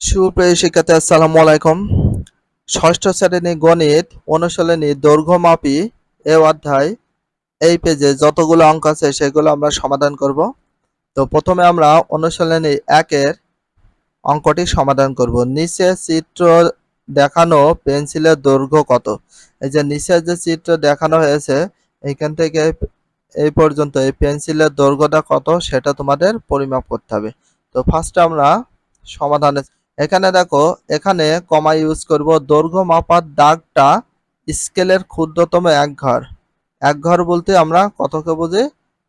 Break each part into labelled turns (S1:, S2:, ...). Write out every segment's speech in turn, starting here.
S1: সুপ্রিয় শিক্ষার্থী, আসসালামু আলাইকুম। ষষ্ঠ শ্রেণি গণিত অনুশীলনী দৈর্ঘ্যমাপী এ অধ্যায়, এই পেজে যতগুলো অঙ্ক আছে সেগুলো আমরা সমাধান করব। তো প্রথমে আমরা অনুশীলনী একের অঙ্কটি সমাধান করব। নিচে চিত্র দেখানো পেন্সিলের দৈর্ঘ্য কত? এই যে নিচে যে চিত্র দেখানো হয়েছে এইখান থেকে এই পর্যন্ত এই পেন্সিলের দৈর্ঘ্যটা কত সেটা তোমাদের পরিমাপ করতে হবে। তো ফার্স্টে আমরা সমাধানে এখানে দেখো, এখানে কমা ইউজ করব। দৈর্ঘ্য মাপার দাগটা স্কেলের ক্ষুদ্রতম এক ঘর। এক ঘর বলতে আমরা কতকে বুঝি?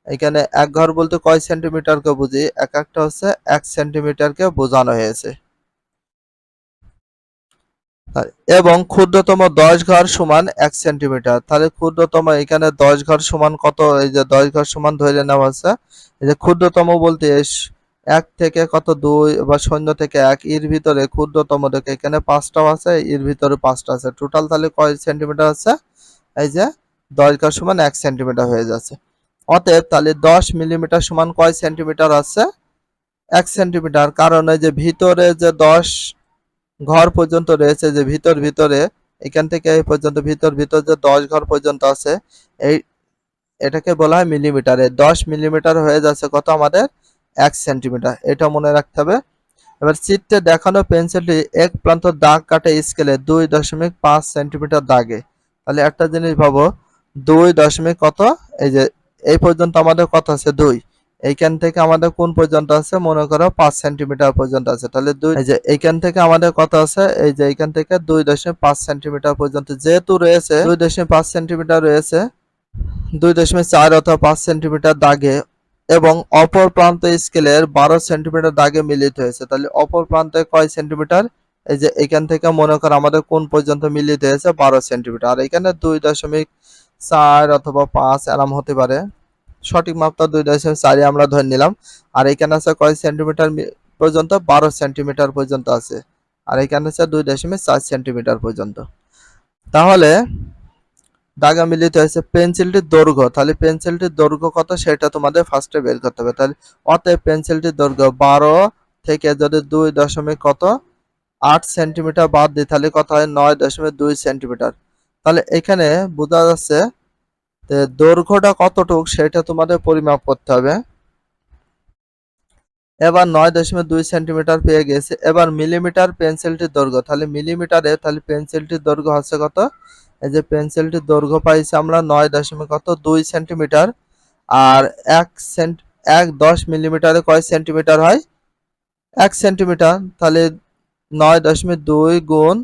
S1: এখানে এক ঘর বলতে কয় সেন্টিমিটারকে বুঝি? এক একটা হচ্ছে এক সেন্টিমিটারকে বোঝানো হয়েছে। এবং ক্ষুদ্রতম দশ ঘর সমান এক সেন্টিমিটার তাহলে ক্ষুদ্রতম এখানে দশ ঘর সমান কত? এই যে দশ ঘর সমান ধরে নেওয়া হচ্ছে এই যে ক্ষুদ্রতম বলতে এক থেকে কত? দুই বা শূন্য থেকে এক। এর ভিতরে ক্ষুদ্রতম দেখে, এখানে পাঁচটাও আছে, এর ভিতরে পাঁচটা আছে। টোটাল তাহলে কয় সেন্টিমিটার আছে? এই যে দশ ঘর সমান এক সেন্টিমিটার হয়ে যাচ্ছে। অতএব তাহলে দশ মিলিমিটার সমান কয় সেন্টিমিটার আছে? এক সেন্টিমিটার কারণ এই যে ভিতরে যে দশ ঘর পর্যন্ত রয়েছে, যে ভিতর ভিতরে, এখান থেকে এই পর্যন্ত ভিতর ভিতর যে দশ ঘর পর্যন্ত আছে, এই এটাকে বলা হয় মিলিমিটারে দশ মিলিমিটার হয়ে যাচ্ছে কত আমাদের? এক সেন্টিমিটার, এটা মনে রাখতে হবে। এবার চিত্রে দেখানো পেন্সিলটি এক প্রান্ত দাগ কাটে স্কেলে দুই দশমিক পাঁচ সেন্টিমিটার দাগে। তাহলে একটা জিনিস ভাবো, দুই দশমিক কত? এই যে, এই পর্যন্ত আমাদের কত আছে? দুই। এইখান থেকে আমাদের কোন পর্যন্ত আছে? মনে করো পাঁচ সেন্টিমিটার পর্যন্ত আছে। তাহলে দুই, এই যে, এইখান থেকে আমাদের কত আছে? এই যে, এইখান থেকে দুই দশমিক পাঁচ সেন্টিমিটার পর্যন্ত যেহেতু রয়েছে, দুই দশমিক পাঁচ সেন্টিমিটার রয়েছে, দুই দশমিক চার অথবা পাঁচ সেন্টিমিটার দাগে এবং অপর প্রান্ত স্কেলের বারো সেন্টিমিটার দাগে মিলিত হয়েছে। তাহলে অপর প্রান্তে কয় সেন্টিমিটার? এই যে এখান থেকে মনে করো আমাদের কোন পর্যন্ত মিলিত হয়েছে? বারো সেন্টিমিটার। আর এখানে দুই দশমিক চার অথবা পাঁচ এরম হতে পারে। সঠিক মাপটা দুই দশমিক চারই আমরা ধরে নিলাম। আর এখানে আছে কয় সেন্টিমিটার পর্যন্ত? বারো সেন্টিমিটার পর্যন্ত আছে। আর এখানে আছে দুই দশমিক চার সেন্টিমিটার পর্যন্ত। তাহলে দাগা মিলিত হয়েছে পেন্সিলটির দৈর্ঘ্য। তাহলে পেন্সিলটির দৈর্ঘ্য কত? সেটা তোমাদের ফার্স্টে বের করতে হবে। তাহলে অতএব পেন্সিলটির দৈর্ঘ্য বারো থেকে যদি দুই দশমিক কত? আট সেন্টিমিটার বাদ দিই, তাহলে কত হয়? নয় দশমিক দুই সেন্টিমিটার। তাহলে এখানে বোঝা যাচ্ছে দৈর্ঘ্যটা কতটুক সেটা তোমাদের পরিমাপ করতে হবে। এবার নয় দশমিক দুই সেন্টিমিটার পেয়ে গেছে। এবার মিলিমিটার পেন্সিলটির দৈর্ঘ্য। তাহলে মিলিমিটারে তাহলে পেন্সিলটির দৈর্ঘ্য হচ্ছে কত? এই যে পেন্সিলটির দৈর্ঘ্য পাইছি আমরা নয় দশমিক কত? দুই সেন্টিমিটার। আর এক সেন্ট, এক দশ মিলিমিটারে কয় সেন্টিমিটার হয়? এক সেন্টিমিটার। তাহলে নয় দশমিক দুই গুণ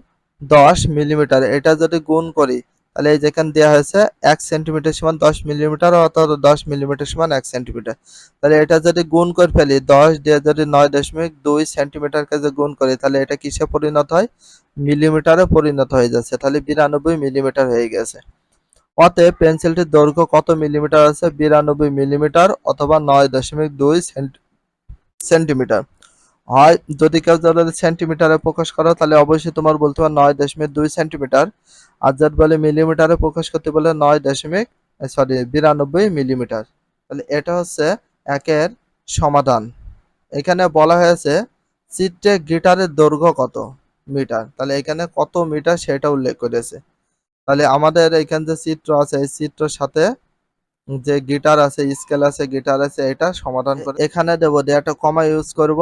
S1: দশ মিলিমিটার। এটা যদি গুণ করি তাহলে এই যেখানে দেওয়া হয়েছে এক সেন্টিমিটার সমান দশ মিলিমিটার অর্থাৎ দশ মিলিমিটার সমান এক সেন্টিমিটার তাহলে এটা যদি গুণ করে ফেলি, দশ দিয়ে যদি নয় দশমিক দুই সেন্টিমিটারকে যদি গুণ করি, তাহলে এটা কিসে পরিণত হয়? মিলিমিটারে পরিণত হয়ে যাচ্ছে। তাহলে বিরানব্বই মিলিমিটার হয়ে গেছে। অতএব পেন্সিলটির দৈর্ঘ্য কত মিলিমিটার আছে? বিরানব্বই মিলিমিটার অথবা নয় দশমিক দুই সেন্টিমিটার হয়, যদি কেউ যদি সেন্টিমিটারে প্রকাশ করো, তাহলে অবশ্যই তোমার বলতে হবে নয় দশমিক দুই সেন্টিমিটার আর যদি বলে মিলিমিটারে প্রকাশ করতে বলে নয় দশমিক সরি বিরানব্বই মিলিমিটার তাহলে এটা হচ্ছে একের সমাধান। এখানে বলা হয়েছে চিত্রে গিটারের দৈর্ঘ্য কত মিটার? তাহলে এখানে কত মিটার সেটা উল্লেখ করেছে। তাহলে আমাদের এখানে যে চিত্র আছে, এই চিত্রের সাথে যে গিটার আছে, স্কেল আছে গিটার আছে, এটা সমাধান করে এখানে দেবো, দিয়ে একটা কমা ইউজ করব।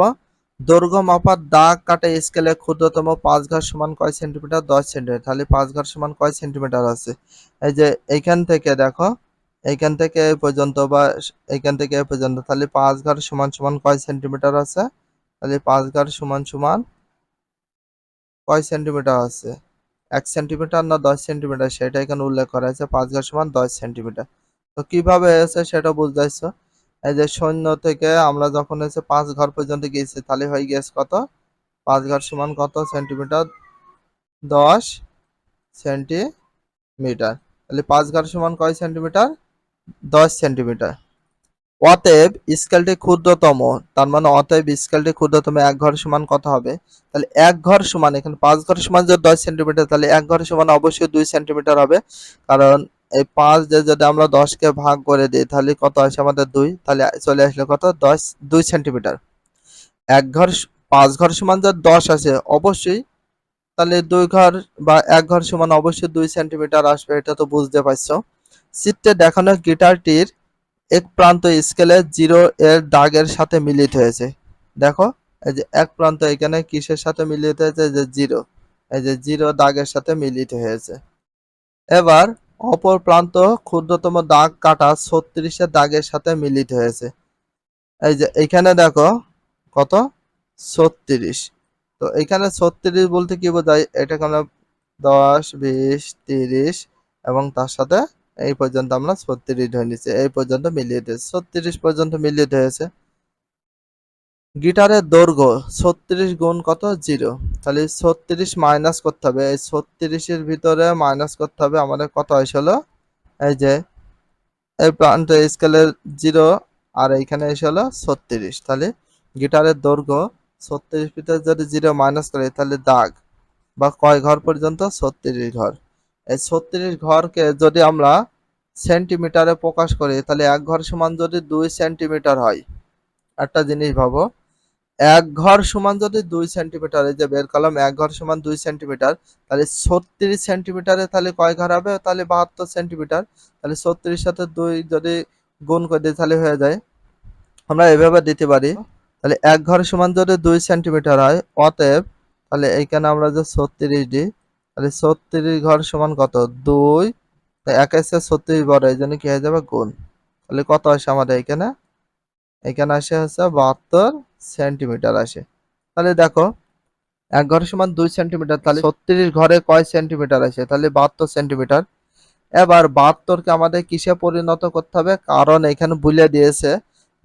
S1: দৈর্ঘ্য মাপার দাগ কাটে স্কেলে ক্ষুদ্রতম পাঁচ ঘর সমান কয় সেন্টিমিটার দশ সেন্টিমিটার তাহলে পাঁচ ঘর সমান কয় সেন্টিমিটার আছে? এই যে এইখান থেকে দেখো এইখান থেকে এই পর্যন্ত বা এইখান থেকে এই পর্যন্ত, তাহলে পাঁচ ঘর সমান সমান কয় সেন্টিমিটার আছে? তাহলে পাঁচ ঘর সমান সমান কয় সেন্টিমিটার আছে? এক সেন্টিমিটার না দশ সেন্টিমিটার সেটা এখানে উল্লেখ করা আছে, পাঁচ ঘর সমান দশ সেন্টিমিটার তো কীভাবে হয়েছে সেটা বুঝতেছো এই যে শূন্য থেকে আমরা যখন হচ্ছে পাঁচ ঘর পর্যন্ত গিয়েছি, তাহলে হয়ে গেছে কত? পাঁচ ঘর সমান কত? সেন্টিমিটার দশ সেন্টিমিটার তাহলে পাঁচ ঘর সমান কয় সেন্টিমিটার দশ সেন্টিমিটার অতএব স্কেলটি ক্ষুদ্রতম, তার মানে অতএব স্কেলটি ক্ষুদ্রতম এক ঘর সমান কত হবে? তাহলে এক ঘর সমান, এখানে পাঁচ ঘর সমান যদি দশ সেন্টিমিটার তাহলে এক ঘর সমান অবশ্যই দুই সেন্টিমিটার হবে। কারণ এই পাঁচ দিয়ে যদি আমরা দশকে ভাগ করে দিই, তাহলে কত আসে আমাদের দুই? তাহলে চলে আসলে কত? দশ, দুই সেন্টিমিটার। এক ঘর পাঁচ ঘর সমান যদি দশ আছে অবশ্যই তাহলে দুই ঘর বা এক ঘর সমান অবশ্যই দুই সেন্টিমিটার আসবে, এটা তো বুঝতে পারছ। চিত্রে দেখানো গিটারটির এক প্রান্ত স্কেলে জিরো এর দাগের সাথে মিলিত হয়েছে। দেখো, এই যে এক প্রান্ত এখানে কিসের সাথে মিলিত হয়েছে? যে জিরো। এই যে জিরো দাগের সাথে মিলিত হয়েছে। এবার অপর প্রান্ত ক্ষুদ্রতম দাগ কাটা ছত্রিশের দাগের সাথে মিলিত হয়েছে। এই যে এখানে দেখো কত? ছত্রিশ। তো এখানে ছত্রিশ বলতে কি বোঝায়? এটাকে আমরা দশ, বিশ, তিরিশ এবং তার সাথে এই পর্যন্ত আমরা ছত্রিশ ধরে নিচ্ছি। এই পর্যন্ত মিলিয়ে দিয়েছি। ছত্রিশ পর্যন্ত মিলিয়ে হয়েছে গিটারের দৈর্ঘ্য ছত্রিশ গুণ কত? জিরো। তাহলে ছত্রিশ মাইনাস করতে হবে। এই ছত্রিশের ভিতরে মাইনাস করতে হবে আমাদের কত হয়েছিল এই যে, এই প্রান্ত স্কেলের জিরো আর এইখানে এসে হলো ছত্রিশ। তাহলে গিটারের দৈর্ঘ্য ছত্রিশ ভিতরে যদি জিরো মাইনাস করে, তাহলে দাগ বা কয় ঘর পর্যন্ত? ছত্রিশ ঘর। এই ছত্রিশ ঘরকে যদি আমরা সেন্টিমিটারে প্রকাশ করি, তাহলে এক ঘর সমান যদি দুই সেন্টিমিটার হয়, একটা জিনিস ভাবো। এক ঘর সমান যদি দুই সেন্টিমিটার এই যে বের করলাম, এক ঘর সমান দুই সেন্টিমিটার তাহলে ছত্রিশ সেন্টিমিটারে তাহলে কয় ঘর হবে? তাহলে বাহাত্তর সেন্টিমিটার তাহলে ছত্রিশ সাথে দুই যদি গুণ করে দিই, তাহলে হয়ে যায়, আমরা এভাবে দিতে পারি। তাহলে এক ঘর সমান যদি দুই সেন্টিমিটার হয়, অতএব তাহলে এইখানে আমরা যে ছত্রিশ দিই, তাহলে ছত্রিশ ঘর সমান কত? দুই। এক এসে ছত্রিশ বড়, এই জন্য কি হয়ে যাবে? গুণ। তাহলে কত আসে আমাদের এখানে? এখানে আসে হচ্ছে বাহাত্তর। সেন্টিমিটার আসে। তাহলে দেখো এক ঘর সমান দুই সেন্টিমিটার, তাহলে ছত্রিশ ঘরে কয় সেন্টিমিটার আসে? তাহলে বাহাত্তর সেন্টিমিটার। এবার বাহাত্তরকে আমাদের কিসে পরিণত করতে হবে? কারণ এখানে বলে দিয়েছে,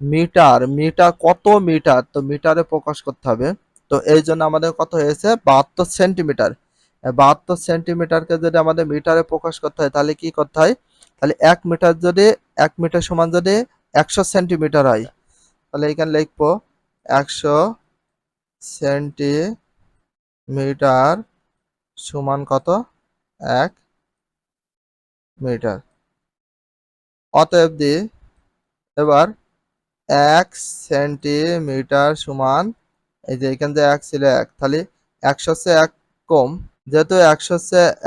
S1: মিটার মিটার কত মিটার? তো মিটারে প্রকাশ করতে হবে। তো এই জন্য আমাদের কত হয়েছে? বাহাত্তর সেন্টিমিটার। বাহাত্তর সেন্টিমিটারকে যদি আমাদের মিটারে প্রকাশ করতে হয়, তাহলে কি করতে হয়? তাহলে এক মিটার যদি, এক মিটার সমান যদি একশো সেন্টিমিটার হয়। তাহলে এখানে লিখব একশো সেন্টিমিটার সমান কত? এক মিটার। অতএব দি, এবার এক সেন্টিমিটার সমান, এই যে এখান থেকে এক ছিল এক, তাহলে একশো এক কম, যেহেতু একশো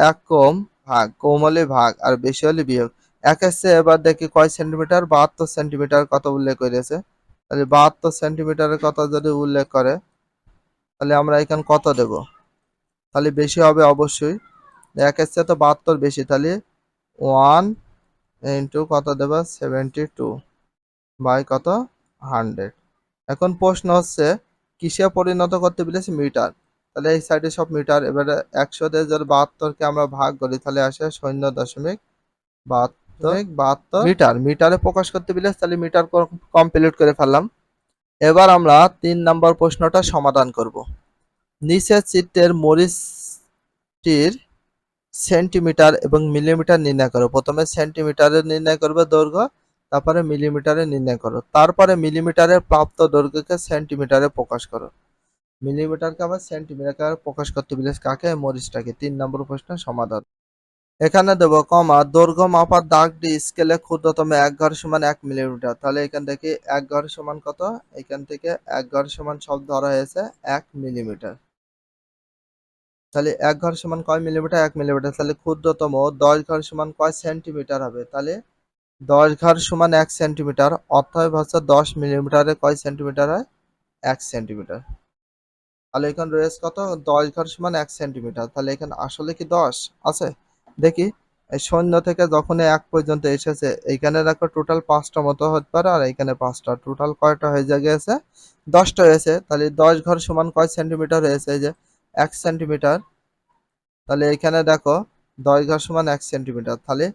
S1: এক কম ভাগ, কম হলে ভাগ আর বেশি হলে বিয়োগ। এক এসে এবার দেখি কয় সেন্টিমিটার? বাহাত্তর সেন্টিমিটার কত উল্লেখ করেছে তাহলে বাহাত্তর সেন্টিমিটারের কথা যদি উল্লেখ করে, তাহলে আমরা এখানে কত দেব? তাহলে বেশি হবে অবশ্যই। এক এসে তো বাহাত্তর বেশি, তাহলে ওয়ান ইন্টু কত দেবো? সেভেন্টি টু বাই কত? হান্ড্রেড। এখন প্রশ্ন হচ্ছে, কিসে পরিণত করতে বলেছি মিটার? তাহলে এই সাইডে সব মিটার, এবারে একশো দিয়ে যদি বাহাত্তরকে আমরা ভাগ করি, তাহলে আসে শূন্য দশমিক বাহাত্তর। বাহাত্তর। মিটার মিটারে প্রকাশ করতে বলেছে তাহলে মিটার কমপ্লিট করে ফেললাম। এবার আমরা তিন নম্বর প্রশ্নটা সমাধান করব। নিচের চিত্রের মরিচটির সেন্টিমিটার এবং মিলিমিটার নির্ণয় করো। প্রথমে সেন্টিমিটারে নির্ণয় করবে দৈর্ঘ্য তারপরে মিলিমিটারে নির্ণয় করো। তারপরে মিলিমিটারের প্রাপ্ত দৈর্ঘ্যকে সেন্টিমিটারে প্রকাশ করো। মিলিমিটারকে আবার সেন্টিমিটার প্রকাশ করতে বলেছে কাকে? মরিচটাকে। তিন নম্বর প্রশ্নের সমাধান। এখানে দেবো কমা, দৈর্ঘ্য মাপার দাগটি স্কেলে ক্ষুদ্রতম এক ঘর সমান এক মিলিমিটার। তাহলে এখান থেকে এক ঘর সমান কত? এখান থেকে এক ঘর সমান সব ধরা হয়েছে এক মিলিমিটার। তাহলে এক ঘর সমান কয় মিলিমিটার? এক মিলিমিটার। তাহলে ক্ষুদ্রতম দশ ঘর সমান কয় সেন্টিমিটার হবে? তাহলে দশ ঘর সমান এক সেন্টিমিটার অর্থাৎ হচ্ছে দশ মিলিমিটারে কয় সেন্টিমিটার হয়? এক সেন্টিমিটার। তাহলে এখানে রয়েছে কত? দশ ঘর সমান এক সেন্টিমিটার। তাহলে এখানে আসলে কি দশ? আছে? দেখি শূন্য থেকে যখন এক পর্যন্ত এসেছে, এইখানে দেখো টোটাল পাঁচটা মতো হতে পারে, আর এখানে পাঁচটা। টোটাল কয়টা হয়ে গেছে দশটা হয়েছে, তাহলে দশ ঘর সমান কয় সেন্টিমিটার হয়েছে? যে এক সেন্টিমিটার তাহলে এখানে দেখো, দশ ঘর সমান এক সেন্টিমিটার তাহলে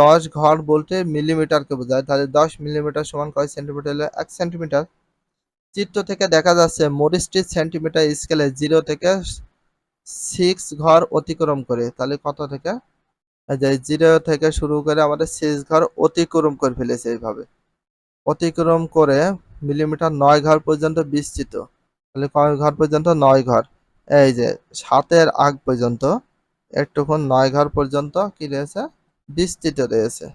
S1: দশ ঘর বলতে মিলিমিটারকে বোঝায়। তাহলে দশ মিলিমিটার সমান কয় সেন্টিমিটার হলে? এক সেন্টিমিটার চিত্র থেকে দেখা যাচ্ছে মরিচটি সেন্টিমিটার স্কেলে জিরো থেকে সিক্স ঘর অতিক্রম করে, তাহলে কত থেকে? জিরো থেকে শুরু করে আমাদের সিক্স ঘর অতিক্রম করে ফেলেছে এইভাবে। অতিক্রম করে মিলিমিটার নয় ঘর পর্যন্ত বিস্তৃত। তাহলে কয় ঘর পর্যন্ত? নয় ঘর। এই যে সাতের আগ পর্যন্ত, একটুক্ষণ নয় ঘর পর্যন্ত কি রয়েছে? বিস্তৃত রয়েছে।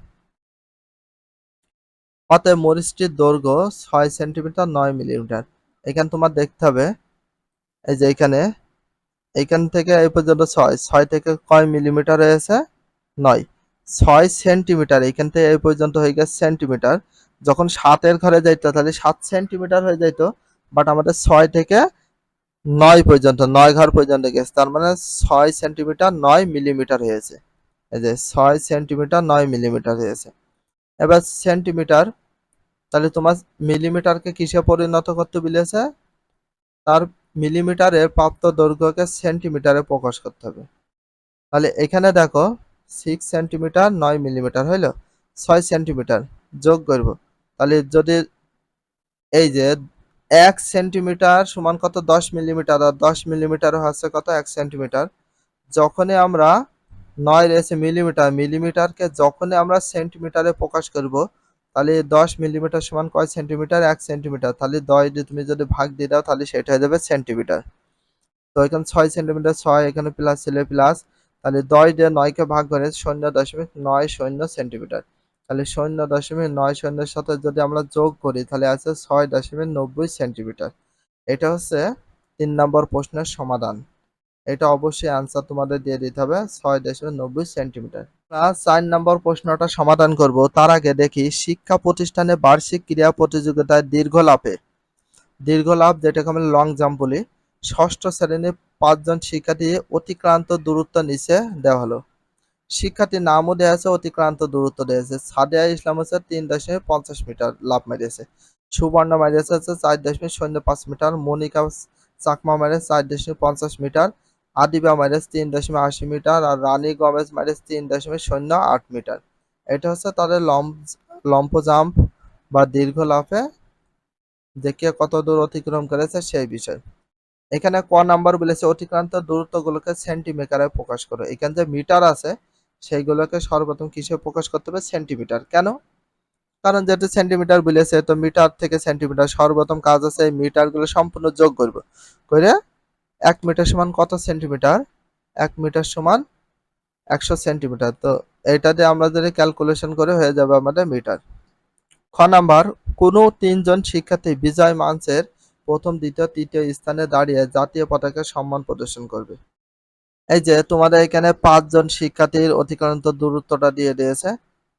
S1: অতএব মরিচটির দৈর্ঘ্য ছয় সেন্টিমিটার নয় মিলিমিটার এখানে তোমার দেখতে হবে, এই যে এখানে এইখান থেকে এই পর্যন্ত ছয় ছয় থেকে কয় মিলিমিটার হয়েছে? নয়। ছয় সেন্টিমিটার এইখান থেকে এই পর্যন্ত হয়ে গেছে সেন্টিমিটার যখন সাতের ঘরে যাইতো, তাহলে সাত সেন্টিমিটার হয়ে যাইতো বাট আমাদের ছয় থেকে নয় পর্যন্ত, নয় ঘর পর্যন্ত গেছে। তার মানে ছয় সেন্টিমিটার নয় মিলিমিটার হয়েছে। এই যে ছয় সেন্টিমিটার নয় মিলিমিটার হয়েছে। এবার সেন্টিমিটার তাহলে তোমার মিলিমিটারকে কিসে পরিণত করতে বলেছে? তার মিলিমিটারে প্রাপ্ত দৈর্ঘ্যকে সেন্টিমিটারে প্রকাশ করতে হবে। তাহলে এখানে দেখো সিক্স সেন্টিমিটার নয় মিলিমিটার হইল, ছয় সেন্টিমিটার যোগ করব। তাহলে যদি এই যে এক সেন্টিমিটার সমান কত? দশ মিলিমিটার, আর দশ মিলিমিটার হচ্ছে কত? এক সেন্টিমিটার যখনই আমরা নয় রয়েছে মিলিমিটার, মিলিমিটারকে যখনই আমরা সেন্টিমিটারে প্রকাশ করব তাহলে দশ মিলিমিটার সমান কয় সেন্টিমিটার? এক সেন্টিমিটার। তাহলে দশ তুমি যদি ভাগ দিয়ে দাও, তাহলে সেটা হয়ে যাবে সেন্টিমিটার। তো এখানে ছয় সেন্টিমিটার, ছয় এখানে প্লাস ছিল প্লাস তাহলে দশ দিয়ে নয়কে ভাগ করে শূন্য দশমিক নয় শূন্য সেন্টিমিটার। তাহলে শূন্য দশমিক নয় শূন্যের সাথে যদি আমরা যোগ করি, তাহলে আছে ছয় দশমিক নব্বই সেন্টিমিটার। এটা হচ্ছে তিন নম্বর প্রশ্নের সমাধান। এটা অবশ্যই আনসার তোমাদের দিয়ে দিতে হবে, ছয় দশমিক নব্বই সেন্টিমিটার। চার নম্বর প্রশ্নটা সমাধান করব। তার আগে দেখি, শিক্ষা প্রতিষ্ঠানে বার্ষিক ক্রীড়া প্রতিযোগিতায় দীর্ঘ লাভে দীর্ঘ লাভ যেটাকে আমরা লং জাম্প বলি। ষষ্ঠ শ্রেণির পাঁচজন শিক্ষার্থী অতিক্রান্ত দূরত্ব নিচে দেওয়া হলো। শিক্ষার্থীর নামও দেওয়া আছে, অতিক্রান্ত দূরত্ব দেওয়া আছে। সাদিয়া ইসলাম হচ্ছে তিন দশমিক পঞ্চাশ মিটার লাভ মেরেছে। সুবর্ণ মেরেছে হচ্ছে চার দশমিক শূন্য পাঁচ মিটার। মনিকা চাকমা মেরেছে চার দশমিক পঞ্চাশ মিটার। আদিবা মাইনাস তিন দশমিক আশি মিটার আর রানী গমেজ মাইনাস তিন দশমিক শূন্য আট মিটার। এটা হচ্ছে তাদের লম্প লম্প জাম্প বা দীর্ঘ লাফে দেখিয়ে কত দূর অতিক্রম করেছে সেই বিষয়। এখানে ক নাম্বার বলেছে, অতিক্রান্ত দূরত্বগুলোকে সেন্টিমিটারে প্রকাশ করো। এখানে যে মিটার আছে, সেইগুলোকে সর্বপ্রথম কিসে প্রকাশ করতে হবে? সেন্টিমিটার কেন? কারণ যেহেতু সেন্টিমিটার বলেছে, তো মিটার থেকে সেন্টিমিটার সর্বপ্রথম কাজ আছে মিটারগুলো সম্পূর্ণ যোগ করব। করে এক মিটার সমান কত সেন্টিমিটার? এক মিটার সমান একশো সেন্টিমিটার। তো এটা দিয়ে আমরা যদি ক্যালকুলেশন করে হয়ে যাবে আমাদের মিটার। খ নাম্বার, কোনো তিনজন শিক্ষার্থী বিজয় মঞ্চের প্রথম, দ্বিতীয়, তৃতীয় স্থানে দাঁড়িয়ে জাতীয় পতাকার সম্মান প্রদর্শন করবে। এই যে তোমাদের এখানে পাঁচজন শিক্ষার্থীর অতিক্রান্ত দূরত্বটা দিয়ে দিয়েছে।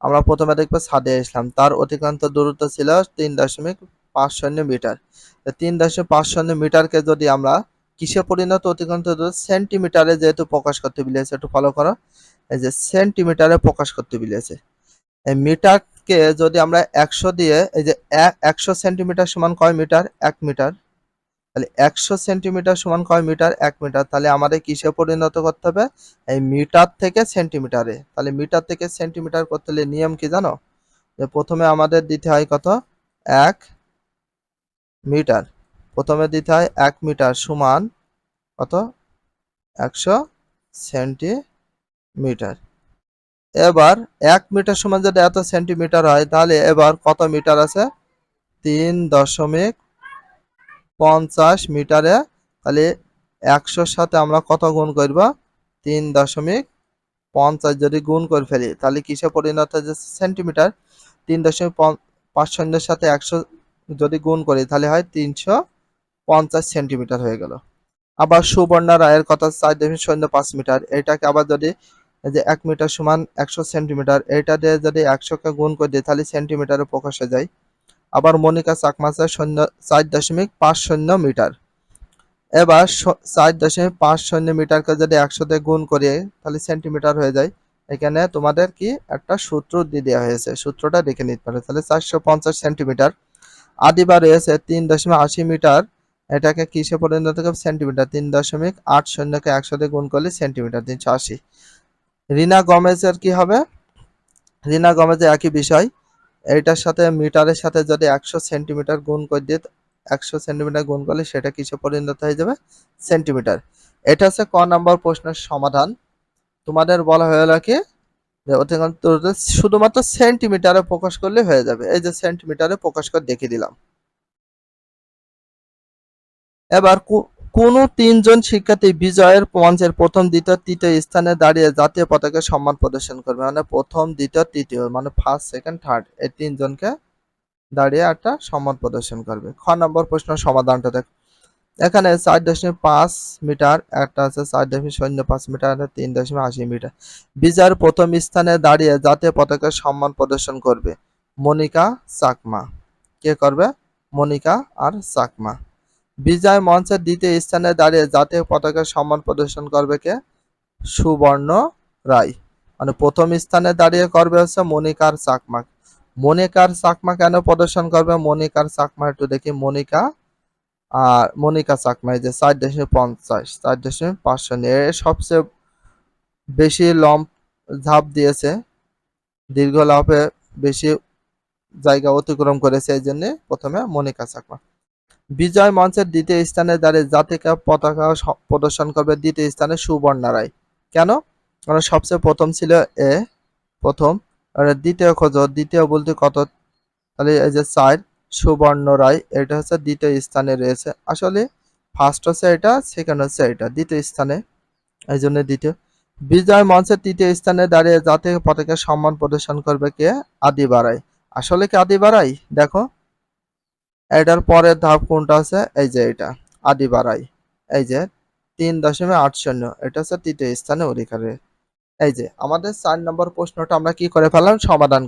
S1: আমরা প্রথমে দেখব সাদে ইসলাম তার অতিক্রান্ত দূরত্ব ছিল তিন দশমিক পাঁচ শূন্য মিটার। তিন দশমিক পাঁচ শূন্য মিটারকে যদি আমরা কিসে পরিণত? অতিক্রান্ত সেন্টিমিটারে যেহেতু প্রকাশ করতে বিলেছে একটু ফলো করো। এই যে সেন্টিমিটারে প্রকাশ করতে বিলেছে এই মিটারকে যদি আমরা একশো দিয়ে, এই যে একশো সেন্টিমিটার সমান কয় মিটার? এক মিটার। তাহলে একশো সেন্টিমিটার সমান কয় মিটার? এক মিটার। তাহলে আমাদের কিসে পরিণত করতে হবে? এই মিটার থেকে সেন্টিমিটারে। তাহলে মিটার থেকে সেন্টিমিটার করতে হলে নিয়ম কি জানো? যে প্রথমে আমাদের দিতে হয় কত? এক মিটার। প্রথমে দিতে হয় এক মিটার সমান কত? একশো সেন্টিমিটার। এবার এক মিটার সমান যদি এত সেন্টিমিটার হয়, তাহলে এবার কত মিটার আছে? তিন দশমিক পঞ্চাশ মিটারে, তাহলে একশোর সাথে আমরা কত গুণ করব? তিন দশমিক পঞ্চাশ যদি গুণ করে ফেলি, তাহলে কিসে পরিণত হচ্ছে সেন্টিমিটার? তিন দশমিক পাঁচ শূন্যের সাথে একশো যদি গুণ করি, তাহলে হয় তিনশো পঞ্চাশ সেন্টিমিটার হয়ে গেল। আবার সুবর্ণা রায়ের কথা চার দশমিক শূন্য পাঁচ মিটার, এটাকে আবার যদি যে এক মিটার সমান একশো সেন্টিমিটার, এটা দিয়ে যদি একশোকে গুণ করে দিই, তাহলে সেন্টিমিটারে প্রকাশে যায়। আবার মনিকা চাকমাচার শূন্য, চার দশমিক পাঁচ শূন্য মিটার। এবার চার দশমিক পাঁচ শূন্য মিটারকে যদি একশোতে গুণ করি, তাহলে সেন্টিমিটার হয়ে যায়। এখানে তোমাদের কি একটা সূত্র দিয়ে দেওয়া হয়েছে, সূত্রটা দেখে নিতে পারে। তাহলে চারশো পঞ্চাশ সেন্টিমিটার। আদিবার রয়েছে তিন দশমিক আশি মিটার। এটাকে কিসে পরিণত করবে সেন্টিমিটার। তিন দশমিক আট শূন্যকে একসাথে গুণ করলে সেন্টিমিটার, তিনশো আশি। রিনা গমেজের কি হবে? রিনা গমেজের একই বিষয়। এইটার সাথে, মিটারের সাথে যদি একশো সেন্টিমিটার গুণ করে দিয়ে একশো সেন্টিমিটার গুণ করলে সেটা কিসে পরিণত হয়ে যাবে? সেন্টিমিটার। এটা হচ্ছে ক নাম্বার প্রশ্নের সমাধান। তোমাদের বলা হয়ে কি? যে শুধুমাত্র সেন্টিমিটারে প্রকাশ করলে হয়ে যাবে। এই যে সেন্টিমিটারে প্রকাশ করে দেখিয়ে দিলাম। এবার কোন তিনজন শিক্ষার্থী বিজয়ের মঞ্চের প্রথম, দ্বিতীয়, তৃতীয় স্থানে দাঁড়িয়ে জাতীয় পতাকা সম্মান প্রদর্শন করবে। মানে প্রথম, দ্বিতীয়, তৃতীয় মানে ফার্স্ট সেকেন্ড থার্ড এই তিনজনকে দাঁড়িয়ে একটা সম্মান প্রদর্শন করবে। খ নম্বর প্রশ্ন সমাধানটা দেখ। এখানে চার দশমিক পাঁচ মিটার, একটা আছে চার দশমিক শূন্য পাঁচ মিটার তিন দশমিক আশি মিটার। বিজয়ের প্রথম স্থানে দাঁড়িয়ে জাতীয় পতাকা সম্মান প্রদর্শন করবে মনিকা চাকমা। কে করবে? মনিকা আর চাকমা। বিজয় মঞ্চের দ্বিতীয় স্থানে দাঁড়িয়ে জাতীয় পতাকার সম্মান প্রদর্শন করবে কে? সুবর্ণ রায়। মানে প্রথম স্থানে দাঁড়িয়ে করবে হচ্ছে মনিকার চাকমা। মনিকার চাকমা কেন প্রদর্শন করবে? মনিকার চাকমা একটু দেখি। মনিকা আর মনিকা চাকমা, এই যে চার দশমিক পঞ্চাশ, চার দশমিক পাঁচশো নিয়ে সবচেয়ে বেশি লম্ব ঝাঁপ দিয়েছে, দীর্ঘ লাভে বেশি জায়গা অতিক্রম করেছে, এই জন্যে প্রথমে মনিকা চাকমা। বিজয় মঞ্চের দ্বিতীয় স্থানে দাঁড়িয়ে জাতিকা পতাকা প্রদর্শন করবে দ্বিতীয় স্থানে সুবর্ণা রায়। কেন? কারণ সবচেয়ে প্রথম ছিল এ, প্রথম। দ্বিতীয় খোঁজ, দ্বিতীয় বলতে কত? তাহলে এই যে চার, সুবর্ণ রায়, এটা হচ্ছে দ্বিতীয় স্থানে রয়েছে। আসলে ফার্স্ট হচ্ছে এটা সেকেন্ড হচ্ছে এটা, দ্বিতীয় স্থানে। এই জন্য দ্বিতীয়। বিজয় মঞ্চের তৃতীয় স্থানে দাঁড়িয়ে জাতীয় পতাকা সম্মান প্রদর্শন করবে কে? আদি বাড়াই আসলে কি আদি বাড়াই দেখো এটার পরের ধাপ কোনটা আছে? এই যে এটা আদি বাড়াই এই যে তিন দশমিক আট শূন্য, এটা হচ্ছে তৃতীয় স্থানে অধিকারে। এই যে আমাদের চার নম্বর প্রশ্নটা আমরা কি করে ফেললাম সমাধান